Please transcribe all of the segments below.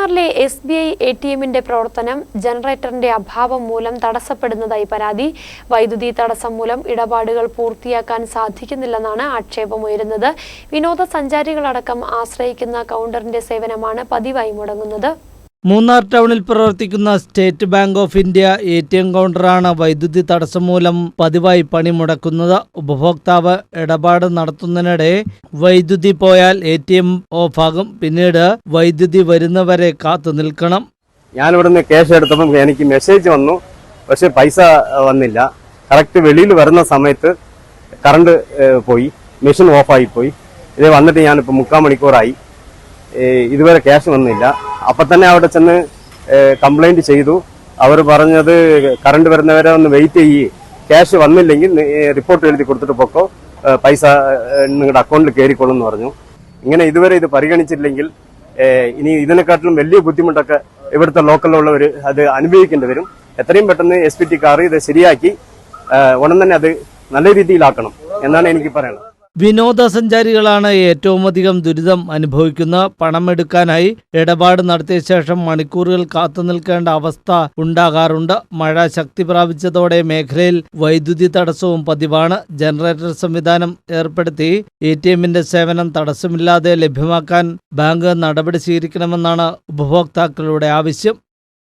മൂന്നാറിലെ S B I A T എമ്മിന്റെ പ്രവർത്തനം ജനറേറ്ററിന്റെ അഭാവം മൂലം തടസ്സപ്പെടുന്നതായി പരാതി. വൈദ്യുതി തടസ്സം മൂലം ഇടപാടുകൾ പൂർത്തിയാക്കാൻ സാധിക്കുന്നില്ലെന്നാണ് ആക്ഷേപമുയരുന്നത്. വിനോദസഞ്ചാരികളടക്കം ആശ്രയിക്കുന്ന കൗണ്ടറിന്റെ സേവനമാണ് പതിവായി മുടങ്ങുന്നത്. മൂന്നാർ ടൗണിൽ പ്രവർത്തിക്കുന്ന State Bank of India A T M കൗണ്ടറാണ് വൈദ്യുതി തടസ്സം മൂലം പതിവായി പണി മുടക്കുന്നത്. ഉപഭോക്താവ് ഇടപാട് നടത്തുന്നതിനിടെ വൈദ്യുതി പോയാൽ എ ടി എം ഓഫാകും. പിന്നീട് വൈദ്യുതി വരുന്നവരെ കാത്തു നിൽക്കണം. ഞാൻ ഇവിടുന്ന് ക്യാഷ് എടുത്തപ്പം എനിക്ക് മെസ്സേജ് വന്നു. പക്ഷെ പൈസ വന്നില്ല. കറക്റ്റ് വെളിയിൽ വരുന്ന സമയത്ത് കറണ്ട് പോയി. മെഷീൻ ഓഫായി പോയി. ഇത് വന്നിട്ട് ഞാനിപ്പോൾ മുക്കാൽ മണിക്കൂറായി. ഇതുവരെ ക്യാഷ് വന്നില്ല. അപ്പം തന്നെ അവിടെ ചെന്ന് കംപ്ലൈന്റ് ചെയ്തു. അവർ പറഞ്ഞത് കറണ്ട് വരുന്നവരെ ഒന്ന് വെയിറ്റ് ചെയ്യ്. ക്യാഷ് വന്നില്ലെങ്കിൽ റിപ്പോർട്ട് എഴുതി കൊടുത്തിട്ട് പൊക്കോ. പൈസ നിങ്ങളുടെ അക്കൗണ്ടിൽ കയറിക്കോളും എന്ന് പറഞ്ഞു. ഇങ്ങനെ ഇതുവരെ ഇത് പരിഗണിച്ചില്ലെങ്കിൽ ഇനി ഇതിനെക്കാട്ടിലും വലിയ ബുദ്ധിമുട്ടൊക്കെ ഇവിടുത്തെ ലോക്കലിലുള്ളവർ അത് അനുഭവിക്കേണ്ടി വരും. എത്രയും പെട്ടെന്ന് എസ് പി ടി കാർ ഇത് ശരിയാക്കി ഉടൻ തന്നെ അത് നല്ല രീതിയിലാക്കണം എന്നാണ് എനിക്ക് പറയാനുള്ളത് വിനോദസഞ്ചാരികളാണ് ഏറ്റവും അധികം ദുരിതം അനുഭവിക്കുന്ന പണമെടുക്കാനായി ഇടപാട് നടത്തിയ ശേഷം മണിക്കൂറുകൾ കാത്തു നിൽക്കേണ്ട അവസ്ഥ ഉണ്ടാകാറുണ്ട്. മഴ ശക്തി പ്രാപിച്ചതോടെ മേഖലയിൽ വൈദ്യുതി തടസ്സവും പതിവാണ്. ജനറേറ്റർ സംവിധാനം ഏർപ്പെടുത്തി എ ടി എമ്മിന്റെ സേവനം തടസ്സമില്ലാതെ ലഭ്യമാക്കാൻ ബാങ്ക് നടപടി സ്വീകരിക്കണമെന്നാണ് ഉപഭോക്താക്കളുടെ ആവശ്യം.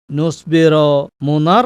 News bureau Munnar.